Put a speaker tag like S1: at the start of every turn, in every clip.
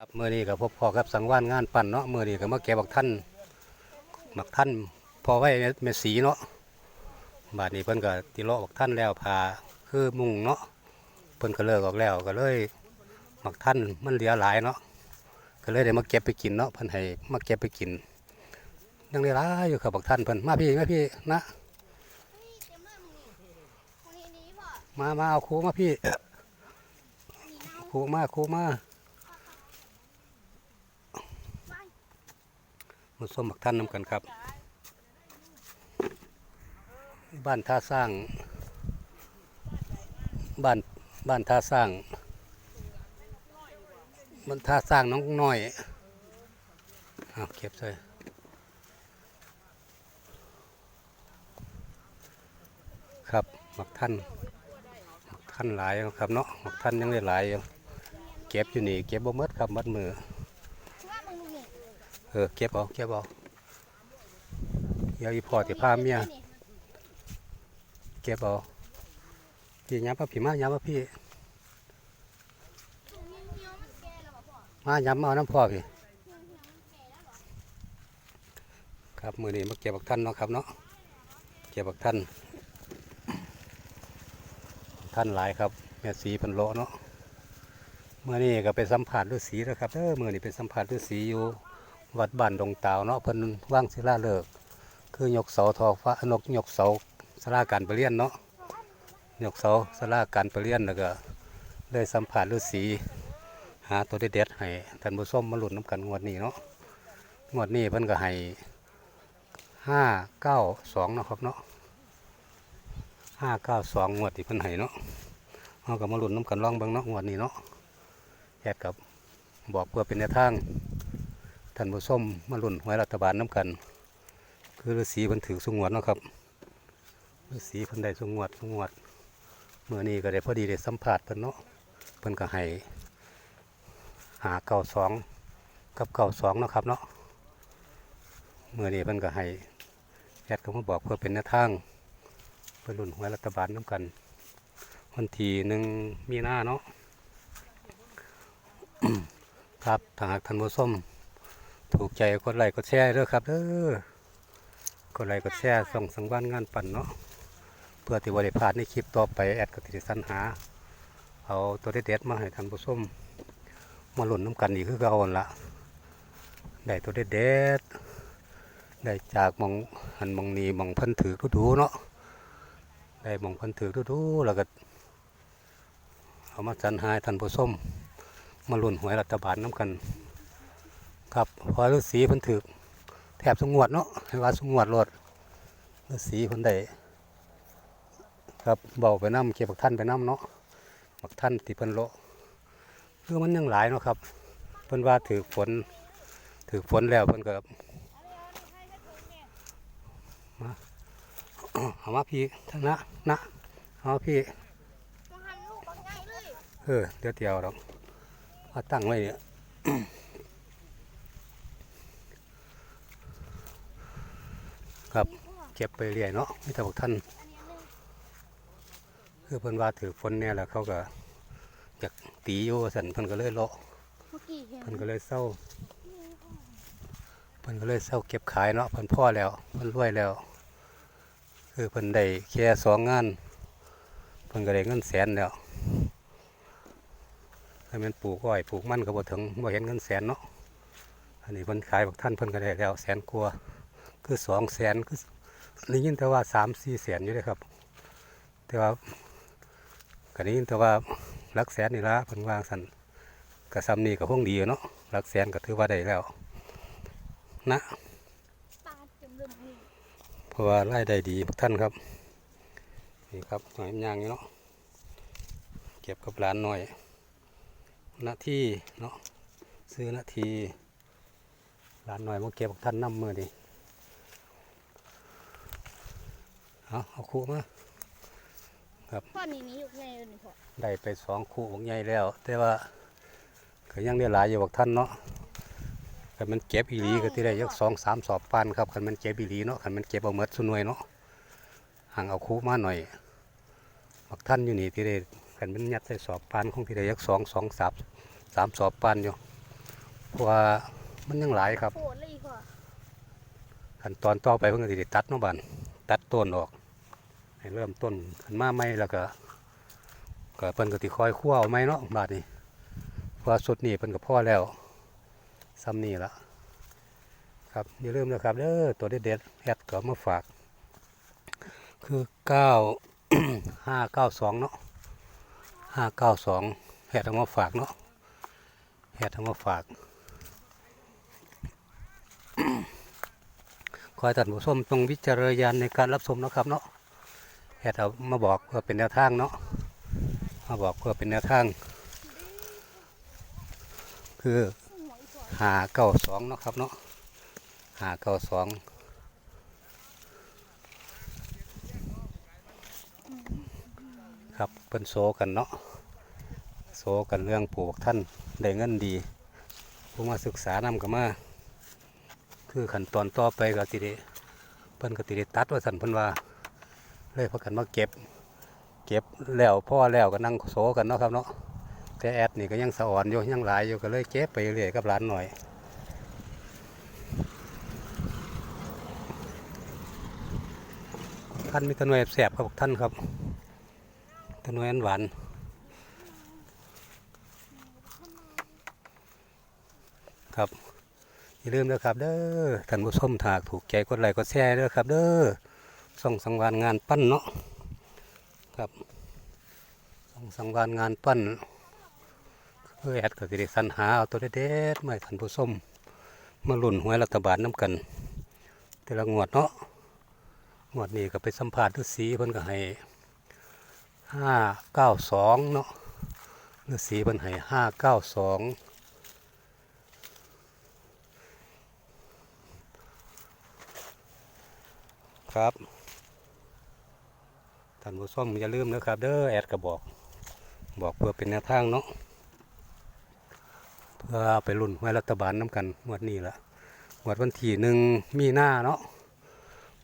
S1: ครับมื่อนี้กับพบพ่อกับสังวานงานปั่นเนาะเมื่อนี้ก็มาแกบักท่านบักท่านพอไว้เมสีเนาะบาดนี้เพิ่นก็ติเลาะบักท่านแล้วพาคือมุงเนาะเพิ่นก็เลิกออกแล้วก็เลยบักท่านมันเหลือหลายเนาะก็เลยได้มาเก็บไปกินเนาะเพิ่นให้มาเก็บไปกินยังได้หลายอยู่ครับบักท่านเพิ่นมาพี่มาพี่นะ
S2: มา
S1: มาเอาครูมาพี่ครูมาครูมา
S2: ไป
S1: มาส้มบักท่านนำกันครับ บ้านท่าสร้าง บ้านบ้านท่าสร้างบ้านท่าสร้างน้องน้อยเอาเก็บใส่ครับหมักท่านหมักท่านหลายครับเนาะหมักท่านยังได้หลายอยู่เก็บอยู่นี่เก็บบ่หมดครับมัดมือ เออเก็บเอาเก็บเอาเดี๋ยวอีพ่อจะพาเมียเก็บเอาพี่ย้ำพ่อพี่มาย้ำพ่อพี่
S2: เหี่ยวมันแก่แล้วพ่อ
S1: มาย้ำเอาน้ำพ่อพี่ครับมือนี้มาเก็บบักท่านเนาะครับเนาะเก็บบักท่านท่านหลายครับแม่สีพันโลเนาะเมื่อนี้ก็ไปสัมผัสฤาษีแล้วครับเออมื่อนี้ไปสัมผัสฤาษีอยู่ วัดบ้านดงตาวเนาะเพิ่นว่างศิลาฤกษ์คือยกเสาทอฟ้านกยกเสาสลาการประเรียนเนาะยกเสาสลาการประเรียนแล้วก็เลยสัมผัสฤาษีหาตัวเด็ดๆให้ท่านผู้ชมมาหลุ้นน้ำกันงวดนี้เนาะงวดนี้เพิ่นก็ให้ห้าเก้าสองนาะครับเนาะห้าเก้าสองงวดที่เพิ่นให้เนาะเอากับมาหลุ้นน้ำกันลองเบิ่งเนาะงวดนี้เนาะแยกกับบอกเพื่อเป็นแนวทาง ท่านผู้ชมมาลุ้นหวยรัฐบาลน้ำกัน คือฤาษีพิ่นถือสงวดเนะครับฤาษีพิ่นได้สงวดสงวดเมื่อนี้ก็ได้พอดีได้สัมผัสเพิ่นเนาะเพิ่นก็ให้หาเก้าสองกับเก้าสองนะครับเนาะเมื่อนี้เพิ่นก็ให้แอดก็มาบอกเพื่อเป็นแนวทางเพื่อรุ่นหวยรัฐบาลน้ำกันวันที่หนึ่งมีหน้าเนาะครับทางท่านผู้ชม ถูกใจกดไลค์กดแชร์เด้อครับเด้อกดไลค์กดแชร์ส่งสังวานงานปั่นเนาะเพื่อที่บริพลาดในคลิปต่อไปแอดก็ติดสรรหา เอาตัวเด็ดๆมาให้ท่านผู้ชมมาหล่นน้ำกันอีกคือเก่าหั่นละได้ตัวเด็ดๆได้จากหมองหันหมองนีหมองเพันถือดูๆเนาะได้หมองเพันถือดูๆแล้วก็เอามาจันหายท่านผู้ชมมาลุ่นหวยรัฐบาลน้ำกัน ครับพอฤาษีเพันถือแถบสงวดเนาะให้ว่าสงวดรถฤาษีเพันได้ครับเบาไปน้ำเก็บบักท่านไปน้ำเนาะบักท่านที่เพิ่นโละคือมันยังหลายเนาะครับเพิ่นว่าถือฝนถือฝนแล้วเพิ่นก็เอามาพี่ท่านนะนะเอามาพี่
S2: มึงหันลูกบางใหญ่เลย
S1: เออเดี๋ยวเดียวเรามาตั้งไว้เนี่ย ครับเก็บไปเรื่อยเนาะไม่แต่บอกท่าน
S2: อันนี้นึง
S1: คือเพิ่นว่าถือฝนเนี่ยแหละเขาก็อยากตีอยู่สันเพิ่นก็เลยเลาะ
S2: เมื่อกี้เห็น
S1: เพิ่นก็เลยเศร้าเพิ่นก็เลยเศร้าเก็บขายเนาะเพิ่นพ่อแล้วเพิ่นรวยแล้ว คือเพิ่นได้แค่สองงานเพิ่นก็ได้เงินแสนแล้วถ้าแมันปลูกอ้อยปลูกมันก็บ่ถึงบ่เห็นเงินแสนเนาะอันนี้เพิ่นขายบักท่านเพิ่นก็ได้แล้วแสนกว่า คือสองแสนคือได้ยินแต่ว่าสามสี่แสนอยู่เลยครับ แต่ว่าก็ได้ยินแต่ว่าหลักแสนนี่ละเพิ่นวางสันกระซำนี่ก็คงดีอยู่เนาะหลักแสนก็ถือว่าได้แล้ว นะ
S2: เพ
S1: ราะว่ารายได้ดีพวกท่านครับนี่ครับหอยย่างนี่เนาะเก็บกับร้านหน่อยหน้าที่เนาะซื้อหน้าที่ร้านหน่อยมาเก็บพวกท่านน้ำมือดิ เอาเอาคู่มา
S2: พ่อนี่นี้อยู่ไงเลยนี่พ่อ
S1: ได้ไปสองคู่ของใหญ่แล้ว แต่ว่าก็ยังได้หลายอยู่บอกท่านเนาะคันมันเก็บอีหลีก็ที่ได้ยักสองสามสอบปันครับคันมันเก็บอีหลีเนาะคันมันเก็บเอาเมดสุนวยเนาะห่างเอาคู่มาหน่อยบอกท่านอยู่นี่ที่ได้คันมันยัดใส่สอบปันของที่ได้ยักสองสองสามสามสอบปันอยู่ราะว่ามันยังหลายครับ
S2: โหดเลยอีกว่ะ
S1: ขั้นตอนต่อไปเพิ่นก็สิได้ตัดเนาะบัดตัดต้นออก ให้เริ่มต้นขึ้นมาใหม่แล้วก็ก็เพิ่นก็สิคอยคั่วเอาใหม่เนาะบาดนี้เพราะว่าสุดนี้เพิ่นก็พ่อแล้วซ้ำนี่ละครับอย่าลืมนะครับเด้อตัวเด็ดๆแอดก็เอามาฝาก คือเก้าห้าเก้าสองเนาะห้าเก้าสองแอดเอามาฝากเนาะแอดเอามาฝากขอให้ท่านผู้ชมจงวิจารณญาณในการรับชมนะครับเนาะ แอดเอามาบอกเพื่อเป็นแนวทางเนาะมาบอกเพื่อเป็นแนวทาง คือ
S2: หา
S1: เก้าสองเนาะครับเนาะหาเก้าสองครับเป็นโซกันเนาะโซกันเรื่องปลูกท่านได้เงินดีผู้มาศึกษานำกันมาคือขั้นตอนต่อไปก็ติได้เพิ่นก็ติได้ตัดว่าสันเพิ่นว่า เลยพากันมาเก็บ เก็บแล้วพ่อแล้วก็นั่งโซกันเนาะครับเนาะแต่แอดนี่ก็ยังสะอ่อนอยู่ยังหลายอยู่ก็เลยเก็บไปเรื่อยกับหลานหน่อยท่านมีตะนวยแสบครับท่านครับตะนวยอันหวานครับอย่าลืมนะครับเด้อท่านผู้ชมถากถูกใจกดไลค์กดแชร์เด้อครับเด้อ ส่องสังวานงานปั้นเนาะครับส่องสังวานงานปั้นเพื่อแอดก็สิได้สรรหาเอาตัวเด็ดๆมาให้ท่านผู้ชมมาหลุ่นหวยรัฐบาลน้ำกัน แต่ละงวดเนาะงวดนี้ก็ไปสัมภาษณ์ฤาษีเพิ่นก็ให้ห้าเก้าสองเนาะฤาษีเพิ่นให้ห้าเก้าสองครับ ท่านผู้ชมอย่าลืมนะครับ เด้อแอดก็บอก บอกเพื่อเป็นแนวทางเนาะเพื่อเอาไปรุ่นไว้รัฐบาลน้ำกันงวดนี้ละงวดวันที่หนึ่งมีหน้าเนาะ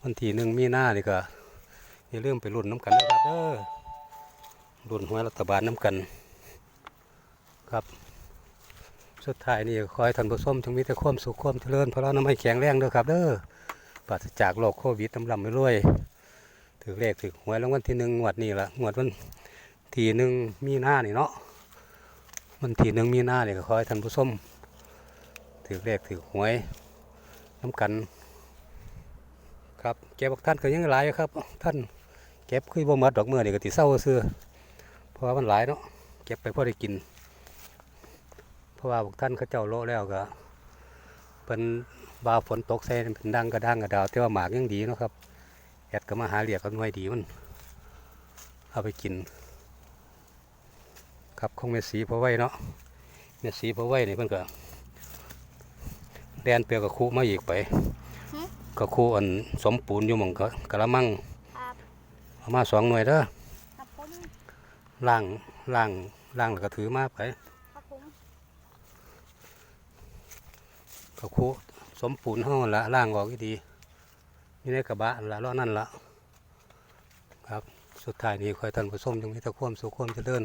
S1: วันที่หนึ่งมีหน้านี่ก็อย่าลืมไปรุ่นน้ำกันนะครับเด้อรุ่นไว้รัฐบาลน้ำกัน ครับสุดท้ายนี่ขอให้ท่านผู้ชมจงมีแต่ความสุขความเจริญพระนามัยแข็งแรงเด้อครับ เด้อปราศจากโรคโควิดตำลำไปรวย ถือเลขถือหวยรางวัลที่หนึ่งงวดนี้ละงวดวันที่หนึ่งมีหน้านี่เนาะวันที่หนึ่งมีหน้านี่ก็ขอให้ท่านผู้ชมถือเลขถือหวยน้ำกัน ครับเก็บบักท่านก็ยังหลายครับ ท่านเก็บคือบ่หมดดอกเมื่อนี่ก็ติเศร้าเสื้อเพราะว่ามันหลายเนาะเก็บไปพอได้กิน เพราะว่าบักท่านเขาเจ้าโลแล้วก็เป็นบาฝนตกใส่เป็นดังกระดังกระดาวแต่ว่าหมากยังดีเนาะครับ ดก็มาหาเหลียกกันไว้ดีมัน เอาไปกิน ครับคงเมสีพอไว้เนาะเมสีพอไว้นี่เพิ่นก็แดนเปียกับคูมาอีกไปก็คูอันสมปูนอยู่หมองก็กะละมัง
S2: ครับ
S1: เอามาสองหน่วยเด้อ
S2: ครับผม
S1: ล่างล่างล่างแล้วก็ถือมาไป
S2: ครับผม
S1: ก็คูสมปูนห้องละล่างออกดี นี่ในกระบะนั่นละล้อนั่นละครับสุดท้ายนี้คอยท่านผู้ชมจงมีแต่ความสุขความเจริญ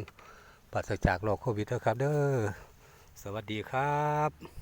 S1: ปราศจากโรคโควิดนะครับ เด้อสวัสดีครับ